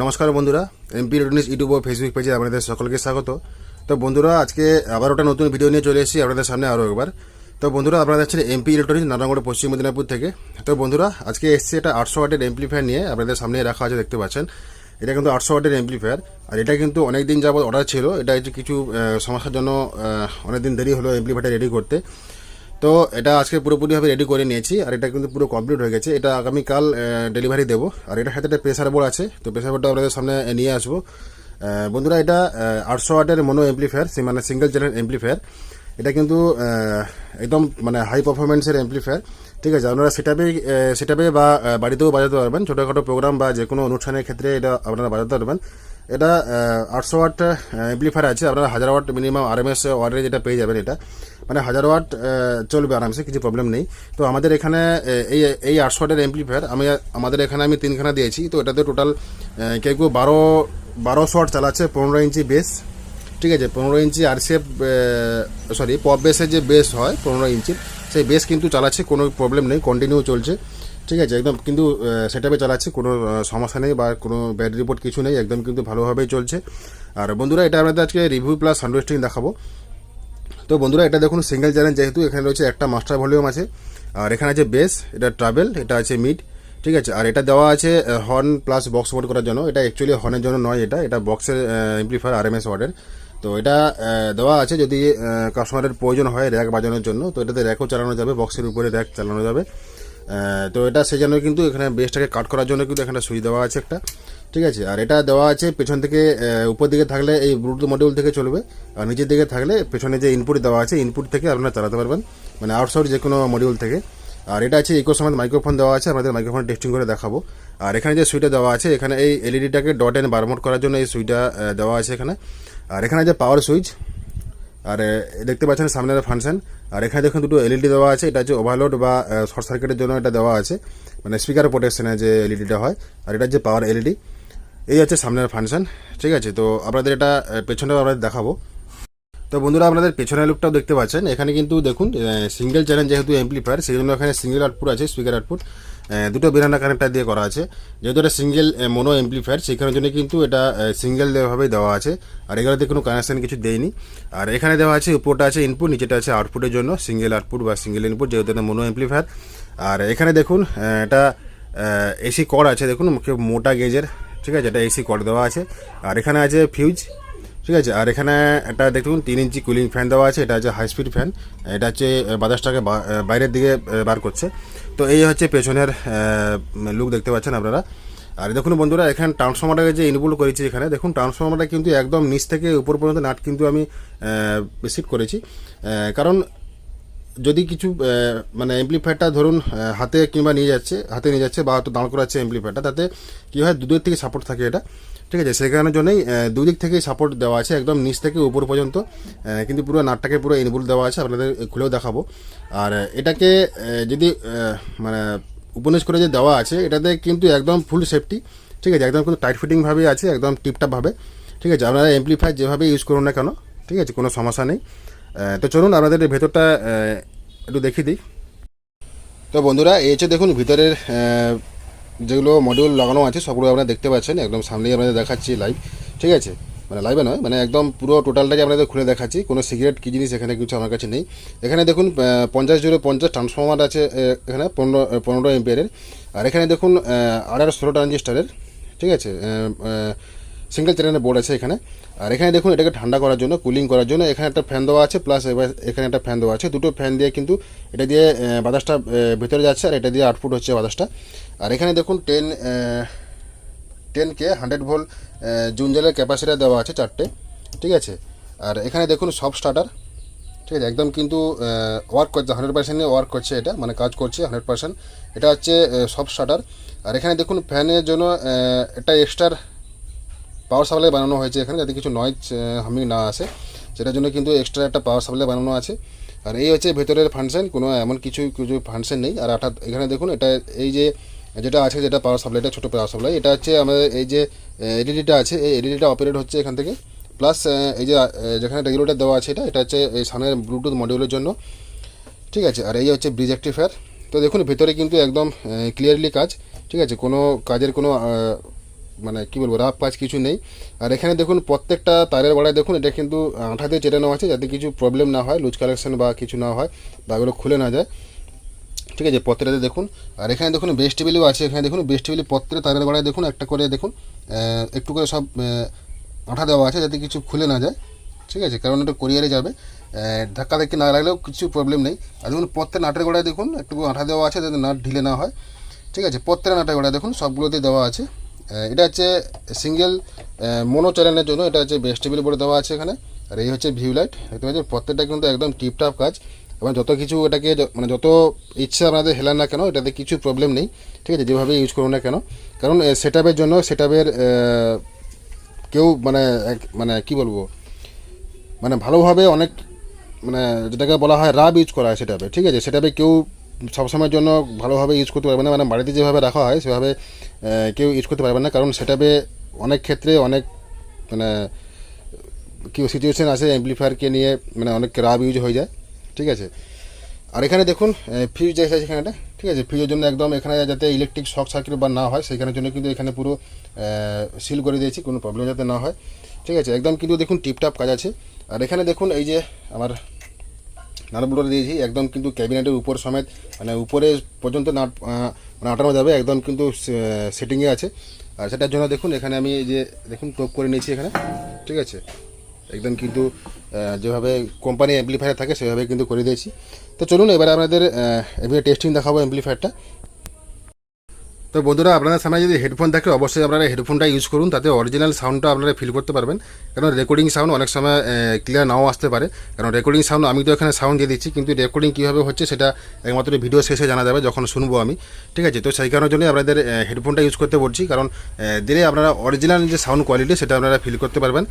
নমস্কার বন্ধুরা MP electronics YouTube ও ফেসবুক পেজে আপনাদের সকলকে স্বাগত। তো বন্ধুরা, আজকে আবার ওটা নতুন ভিডিও নিয়ে চলে এসেছি, আপনাদের সামনে আরও একবার। তো বন্ধুরা, আপনারা দেখছেন এমপি ইলেকট্রনিক্স নারায়ণগড়, পশ্চিম মেদিনীপুর থেকে। তো বন্ধুরা, আজকে এসেছি এটা আটশো ওয়াটের এমপ্লিফায়ার নিয়ে, আপনাদের সামনে রাখা আছে, দেখতে পাচ্ছেন। এটা কিন্তু আটশো ওয়াটের এমপ্লিফায়ার আর এটা কিন্তু অনেক দিন যাবত অর্ডার ছিল। এটা কিছু সমস্যার জন্য অনেক দিন দেরি হলো এমপ্লিফায়ারটা রেডি করতে। তো এটা আজকে পুরোপুরিভাবে রেডি করে নিয়েছি, আর এটা কিন্তু পুরো কমপ্লিট হয়ে গেছে। এটা আগামীকাল ডেলিভারি দেবো। আর এটার সাথে একটা প্রেসার বোর্ড আছে, তো প্রেসার বোর্ডটা আপনাদের সামনে নিয়ে আসব। বন্ধুরা, এটা আটশো ওয়াটের মনো এমপ্লিফায়ার মানে সিঙ্গেল চ্যানেল এমপ্লিফায়ার এটা কিন্তু একদম মানে হাই পারফরমেন্সের এমপ্লিফায়ার ঠিক আছে, আপনারা সেটাপে সেটাপে বা বাড়িতেও বাজাতে পারবেন। ছোটোখাটো প্রোগ্রাম বা যে কোনো অনুষ্ঠানের ক্ষেত্রে এটা আপনারা বাজাতে পারবেন। এটা আটশো ওয়াট এমপ্লিফায়ার আছে। আপনারা হাজার watt minimum R M S ওয়ার্ডে যেটা পেয়ে যাবেন এটা। মানে হাজার ওয়াট চলবে আরামসে কিছু প্রবলেম নেই। তো আমাদের এখানে এই এই আটশো ওয়াটের এমপ্লিফায়ার আমি, আমাদের এখানে আমি তিনখানা দিয়েছি। তো এটাতে টোটাল কেউ কেউ বারো, বারোশো ওয়াট চালাচ্ছে পনেরো ইঞ্চি বেস ঠিক আছে, পনেরো ইঞ্চি আর আরসিএফ সরি পপ বেসের যে বেস হয় পনেরো ইঞ্চির সেই বেস কিন্তু চালাচ্ছে, কোনো প্রবলেম নেই কন্টিনিউ চলছে। ঠিক আছে, একদম। কিন্তু সেটাপে চালাচ্ছে, কোনো সমস্যা নেই বা কোনো ব্যাড রিপোর্ট কিছু নেই, একদম কিন্তু ভালোভাবেই চলছে। আর বন্ধুরা, এটা আপনাদের আজকে রিভিউ প্লাস হান্ড্রেস্টিং দেখাবো। তো বন্ধুরা, এটা দেখুন সিঙ্গেল চ্যানেল যেহেতু, এখানে রয়েছে একটা মাস্টার ভলিউম আছে। আর এখানে আছে বেস এটা ট্রাভেল এটা আছে মিড ঠিক আছে। আর এটা দেওয়া আছে হর্ন প্লাস বক্স মোড করার জন্য। এটা অ্যাকচুয়ালি হর্নের জন্য নয় এটা এটা বক্সের এমপ্লিফায়ার আর এম এস ওয়ার্ডের তো এটা দেওয়া আছে যদি কাস্টমারের প্রয়োজন হয় র্যাক বাজানোর জন্য। তো এটাতে র্যাকও চালানো যাবে বক্সের উপরে র্যাক চালানো যাবে। তো এটা সেই জন্য কিন্তু এখানে বেসটাকে কাট করার জন্য কিন্তু এখানে সুইচ দেওয়া আছে একটা। ঠিক আছে? আর এটা দেওয়া আছে পেছন থেকে উপর দিকে থাকলে এই ব্লুটুথ মডিউল থেকে চলবে, আর নিচের দিকে থাকলে পেছনে যে ইনপুট দেওয়া আছে ইনপুট থেকে আপনারা চালাতে পারবেন মানে আউটসাইড যে কোনো মডিউল থেকে। আর এটা আছে ইকো সমেত মাইক্রোফোন দেওয়া আছে, আমাদের মাইক্রোফোন টেস্টিং করে দেখাবো। আর এখানে যে সুইটা দেওয়া আছে, এখানে এই এলইডিটাকে ডট এন্ড বারমোট করার জন্য এই সুইটা দেওয়া আছে এখানে। আর এখানে যে পাওয়ার সুইচ আর দেখতে পাচ্ছেন সামনের ফাংশন আর এখানে দেখুন দুটো এলইডি দেওয়া আছে। এটা হচ্ছে ওভারলোড বা শর্ট সার্কিটের জন্য এটা দেওয়া আছে। মানে স্পিকার প্রোটেকশনের যে এলইডিটা হয়। আর এটা হচ্ছে পাওয়ার এলইডি এই হচ্ছে সামনের ফাংশন ঠিক আছে? তো আপনাদের এটা আহ, পেছনেও আপনাদের দেখাবো। তো বন্ধুরা আপনাদের পেছনের লুকটাও দেখতে পাচ্ছেন। এখানে কিন্তু দেখুন সিঙ্গেল চ্যানেল যেহেতু এমপ্লিফায়ার সেই জন্য এখানে সিঙ্গেল আউটপুট আছে স্পিকার আউটপুট দুটো বেরানা কানেক্টার দিয়ে করা আছে। যেহেতু এটা সিঙ্গেল মনো এমপ্লিফায়ার সেখানের জন্য কিন্তু এটা সিঙ্গেল ভাবেই দেওয়া আছে। আর এগুলোতে কোনো কানেকশান কিছু দেয়নি। আর এখানে দেওয়া আছে, উপরটা আছে ইনপুট নিচেটা আছে আউটপুটের জন্য সিঙ্গেল আউটপুট বা সিঙ্গেল ইনপুট যেহেতু এটা মনো এমপ্লিফায়ার আর এখানে দেখুন এটা এসি কর আছে, দেখুন মোটা গেজের ঠিক আছে, এটা এসি কর দেওয়া আছে। আর এখানে আছে ফিউজ ঠিক আছে, আর এখানে একটা দেখুন তিন ইঞ্চি কুলিং ফ্যান দেওয়া আছে, এটা হচ্ছে হাই স্পিড ফ্যান এটা হচ্ছে বাতাসটাকে বাইরের দিকে বার করছে। তো এই হচ্ছে পেছনের লুক দেখতে পাচ্ছেন আপনারা। আর দেখুন বন্ধুরা, এখানে ট্রান্সফর্মারটাকে যে ইনভুল করেছি এখানে, দেখুন ট্রান্সফর্মারটা কিন্তু একদম নিচ থেকে উপর পর্যন্ত নাট কিন্তু আমি বেসিক করেছি। কারণ যদি কিছু মানে এমপ্লিফায়ারটা ধরুন হাতে কিংবা নিয়ে যাচ্ছে, হাতে নিয়ে যাচ্ছে বা দাঁড় করাচ্ছে এমপ্লিফায়ারটা তাতে কী হয়, দুদিক থেকে সাপোর্ট থাকে এটা, ঠিক আছে? সেই কারণের জন্যই দুদিক থেকেই সাপোর্ট দেওয়া আছে, একদম নিচ থেকে উপর পর্যন্ত কিন্তু পুরো নাটটাকে পুরো ইনবুল দেওয়া আছে, আপনাদের খুলেও দেখাবো। আর এটাকে যদি মানে উপনিশ করে যে দেওয়া আছে, এটাতে কিন্তু একদম ফুল সেফটি ঠিক আছে? একদম কিন্তু টাইট ফিটিংভাবেই আছে, একদম টিপটাপভাবে ঠিক আছে? আপনারা এমপ্লিফায়ার যেভাবে ইউজ করুন না কেন, ঠিক আছে? কোনো সমস্যা নেই। তো চলুন আপনাদের ভেতরটা একটু দেখিয়ে দিই। তো বন্ধুরা, এই হচ্ছে দেখুন ভিতরের যেগুলো মডিউল লাগানো আছে, সবগুলো আপনারা দেখতে পাচ্ছেন। একদম সামনেই আপনাদের দেখাচ্ছি লাইভ ঠিক আছে? মানে লাইভে নয় মানে একদম পুরো টোটালটাকে আপনাদের খুলে দেখাচ্ছি। কোনো সিগারেট কী জিনিস এখানে কিছু আমার কাছে নেই। এখানে দেখুন পঞ্চাশ জিরো পঞ্চাশ ট্রান্সফর্মার আছে এখানে পনেরো পনেরো এম্পিয়ারের আর এখানে দেখুন আঠারো ষোলো ট্রানজিস্টারের ঠিক আছে? সিঙ্গেল চ্যানেলের বোর্ড আছে এখানে। আর এখানে দেখুন, এটাকে ঠান্ডা করার জন্য কুলিং করার জন্য এখানে একটা ফ্যান দেওয়া আছে প্লাস এখানে একটা ফ্যান দেওয়া আছে। দুটো ফ্যান দিয়ে কিন্তু এটা দিয়ে বাতাসটা ভেতরে যাচ্ছে, আর এটা দিয়ে আউটপুট হচ্ছে বাতাসটা। আর এখানে দেখুন ten ten K hundred volt জুনজেলের capacitor দেওয়া আছে চারটে। ঠিক আছে? আর এখানে দেখুন, সব স্টার্টার ঠিক আছে? একদম কিন্তু ওয়ার্ক করছে হান্ড্রেড পার্সেন্টে ওয়ার্ক করছে এটা মানে কাজ করছে হান্ড্রেড পার্সেন্ট এটা হচ্ছে সব স্টার্টার আর এখানে দেখুন ফ্যানের জন্য একটা এক্সট্রা পাওয়ার সাপ্লাই বানানো হয়েছে এখানে, যাতে কিছু নয়েজ হামিং না আসে। সেটার জন্য কিন্তু এক্সট্রা একটা পাওয়ার সাপ্লাই বানানো আছে। আর এই হচ্ছে ভেতরের ফাংশন কোনো এমন কিছু কিছু ফাংশন নেই। আর অর্থাৎ এখানে দেখুন, এটা এই যে, যেটা আছে, যেটা পাওয়ার সাপ্লাইটা ছোটো পাওয়ার সাপ্লাই এটা হচ্ছে আমাদের এই যে এলইডিটা আছে, এই এলইডিটা অপারেট হচ্ছে এখান থেকে। প্লাস এই যে যেখানে রেগুলেটার দেওয়া আছে এটা এটা হচ্ছে এই সামনের ব্লুটুথ মডিউলের জন্য। ঠিক আছে? আর এই হচ্ছে ব্রিজ অ্যাক্টিফায়ার তো দেখুন, ভেতরে কিন্তু একদম ক্লিয়ারলি কাজ। ঠিক আছে? কোনো কাজের কোনো মানে কি বলব রাফ কাজ কিছু নেই। আর এখানে দেখুন, প্রত্যেকটা তারের গোড়ায় দেখুন, এটা কিন্তু আঠা দিয়ে চেটানো আছে যাতে কিছু প্রবলেম না হয় লুজ কালেকশন বা কিছু না হয়, বা এগুলো খুলে না যায়। ঠিক আছে, পত্রেতে দেখুন। আর এখানে দেখুন বেস্ট টেবিলও আছে। এখানে দেখুন বেস্ট টেবিল পত্রে তারের গোড়ায় দেখুন, একটা করে দেখুন একটু করে সব আঠা দেওয়া আছে যাতে কিছু খুলে না যায়। ঠিক আছে, কারণ এটা কোরিয়ারে যাবে। ধাক্কা ধাক্কি না লাগলেও কিছু প্রবলেম নেই। আর দেখুন প্রত্যেক নাটের গোড়ায় দেখুন একটু আঠা দেওয়া আছে যাতে নাট ঢিলে না হয়। ঠিক আছে প্রত্যেক নাটের গোড়ায় দেখুন, সবগুলোতে দেওয়া আছে। এটা হচ্ছে সিঙ্গেল মোনো চ্যানেলের জন্য এটা হচ্ছে বেস্ট টেবিল বলে দেওয়া আছে এখানে। আর এই হচ্ছে ভিউ লাইট দেখতে পাচ্ছেন, প্রত্যেকটা কিন্তু একদম টিপটাপ কাজ। এবং যত কিছু এটাকে মানে যত ইচ্ছা আপনাদের হেলান না কেন, এটাতে কিছু প্রবলেম নেই। ঠিক আছে, যেভাবে ইউজ করুন না কেন। কারণ সেট জন্য সেট কেউ মানে মানে কি বলব? মানে ভালোভাবে অনেক মানে যেটাকে বলা হয় রাব ইউজ করা হয় সেটাবে ঠিক আছে সেটাবে কেউ সবসময়ের জন্য ভালোভাবে ইউজ করতে পারবে না। মানে বাড়িতে যেভাবে রাখা হয়, সেভাবে কেউ ইউজ করতে পারবে না কারণ সেটাবে অনেক ক্ষেত্রে অনেক মানে কেউ সিচুয়েশান আছে অ্যাম্পলিফায়ারকে নিয়ে মানে অনেক রাব ইউজ হয়ে যায় ঠিক আছে? আর এখানে দেখুন ফিউজ আছে এখানে একটা, ঠিক আছে? ফিউজের জন্য একদম এখানে যাতে ইলেকট্রিক শক সার্কিট বা না হয় সেখানের জন্য কিন্তু এখানে পুরো সিল করে দিয়েছি কোনো প্রবলেম যাতে না হয় ঠিক আছে? একদম কিন্তু দেখুন টিপটাপ কাজ আছে। আর এখানে দেখুন এই যে আমার নাটগুলো দিয়েছি একদম কিন্তু ক্যাবিনেটের উপর সমেত মানে উপরে পর্যন্ত নাট মানে আটানো যাবে একদম কিন্তু সেটিংয়ে আছে। আর সেটার জন্য দেখুন, এখানে আমি যে, দেখুন টোপ করে নিয়েছি এখানে, ঠিক আছে? একদম কিন্তু যেভাবে কোম্পানি অ্যাম্পলিফায়ার থাকে, সেভাবে কিন্তু করে দিয়েছি। তো চলুন, এবার আপনাদের এভাবে টেস্টিং দেখাবো অ্যাম্পলিফায়ারটা তো বন্ধুরা, আপনাদের সামনে যদি হেডফোন থাকে, অবশ্যই আপনারা হেডফোনটা ইউজ করুন, তাতে অরিজিনাল সাউন্ডটা আপনারা ফিল করতে পারবেন। কারণ রেকর্ডিং সাউন্ড অনেক সময় ক্লিয়ার নাও আসতে পারে। কারণ রেকর্ডিং সাউন্ড আমি তো এখানে সাউন্ড দিয়ে দিচ্ছি, কিন্তু রেকর্ডিং কীভাবে হচ্ছে সেটা একমাত্র ভিডিও শেষে জানা যাবে, যখন শুনব আমি। ঠিক আছে, তো সেই কারণের জন্যই আপনাদের হেডফোনটা ইউজ করতে বলছি, কারণ দিলে আপনারা অরিজিনাল যে সাউন্ড কোয়ালিটি সেটা আপনারা ফিল করতে পারবেন।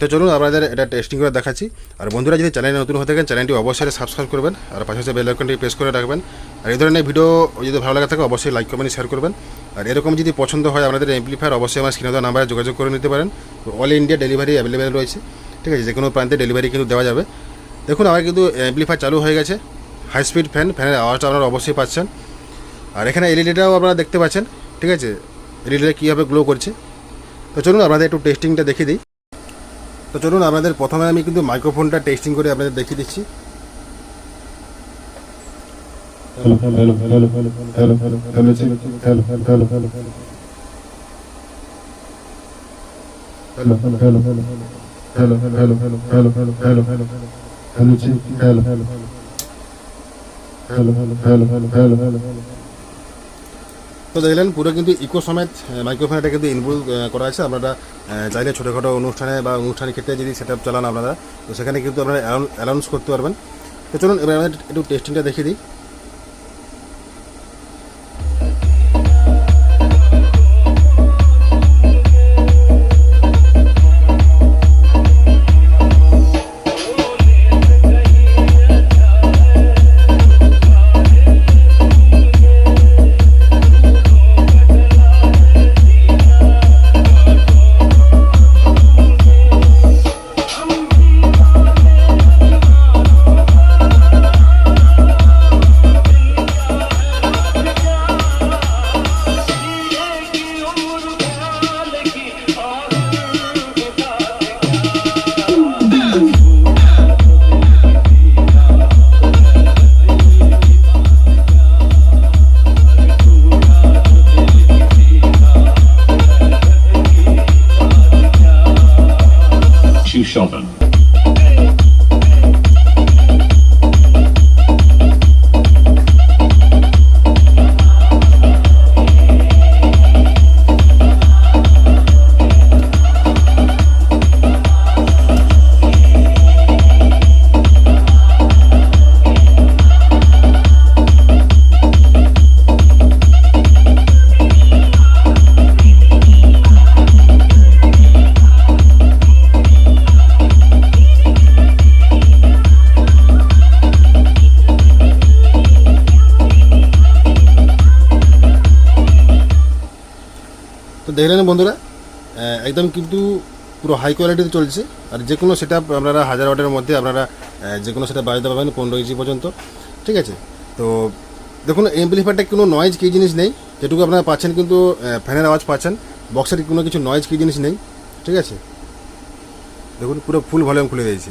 তো চলুন, আপনাদের এটা টেস্টিং করে দেখাচ্ছি। আর বন্ধুরা, যদি চ্যানেলে নতুন হয়ে থাকেন চ্যানেলটি অবশ্যই সাবস্ক্রাইব করবেন, আর পাশাপাশি বেল আইকনটি প্রেস করে রাখবেন। আর এই ধরনের ভিডিও যদি ভালো লাগে থাকে, অবশ্যই লাইক কমেন্ট শেয়ার করবেন। আর এরকম যদি পছন্দ হয় আপনাদের এমপ্লিফায়ার অবশ্যই আমার স্ক্রিনে দেওয়া নাম্বারে যোগাযোগ করে নিতে পারেন। অল ইন্ডিয়া ডেলিভারি অ্যাভেলেবেল রয়েছে। ঠিক আছে যে কোনো প্রান্তে ডেলিভারি কিন্তু দেওয়া যাবে। দেখুন, আমার কিন্তু এমপ্লিফায়ার চালু হয়ে গেছে। হাই স্পিড ফ্যান ফ্যানের আওয়াজটা আপনারা অবশ্যই পাচ্ছেন। আর এখানে এলইডিটাও আপনারা দেখতে পাচ্ছেন। ঠিক আছে এলইডিটা কীভাবে গ্লো করছে। তো চলুন, আপনাদের একটু টেস্টিংটা দেখিয়ে দিই। তো চলুন, আপনাদের প্রথমে আমি কিন্তু মাইক্রোফোনটা টেস্টিং করে আপনাদের দেখিয়ে দিচ্ছি। তো দেখলেন, পুরো কিন্তু ইকো সমেত মাইক্রোফোন এটা কিন্তু ইনবুল করা আছে আপনারা চাইলে ছোটোখাটো অনুষ্ঠানে বা অনুষ্ঠানের ক্ষেত্রে যদি সেট আপ চালান আপনারা, তো সেখানে কিন্তু আপনারা অ্যানাউন্স করতে পারবেন। তো চলুন, এবার একটু টেস্টিংটা দেখিয়ে দিই। দেখলেন বন্ধুরা? একদম কিন্তু পুরো হাই কোয়ালিটিতে চলছে। আর যে কোনো সেট আপনারা হাজার ওয়াটের মধ্যে আপনারা যে কোনো সেটা বাজাতে পারবেন পনেরো ইঞ্চি পর্যন্ত। ঠিক আছে? তো দেখুন এমপ্লিফায়ারটা কোনো নয়েজ কী জিনিস নেই। যেটুকু আপনারা পাচ্ছেন কিন্তু ফ্যানের আওয়াজ পাচ্ছেন। বক্সের কোনো কিছু নয়েজ কী জিনিস নেই। ঠিক আছে? দেখুন, পুরো ফুল ভলিউম খুলে দিয়েছি।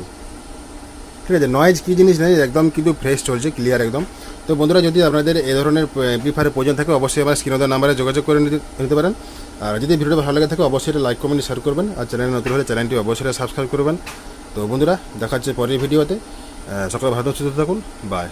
ঠিক আছে? নয়েজ কী জিনিস নেই, একদম কিন্তু ফ্রেশ চলছে ক্লিয়ার একদম। তো বন্ধুরা, যদি আপনাদের এ ধরনের এমপ্লিফায়ারের প্রয়োজন থাকে, অবশ্যই আমার স্ক্রিনের নাম্বারে যোগাযোগ করে নিতে পারেন। আর যদি ভিডিওটা ভালো লাগে থাকে, অবশ্যই এটা লাইক কমেন্ট শেয়ার করবেন। আর চ্যানেল নতুন হলে চ্যানেলটি অবশ্যই সাবস্ক্রাইব করবেন। তো বন্ধুরা, দেখা হচ্ছে পরের ভিডিওতে। সকলে ভালো সুস্থ থাকুন। বাই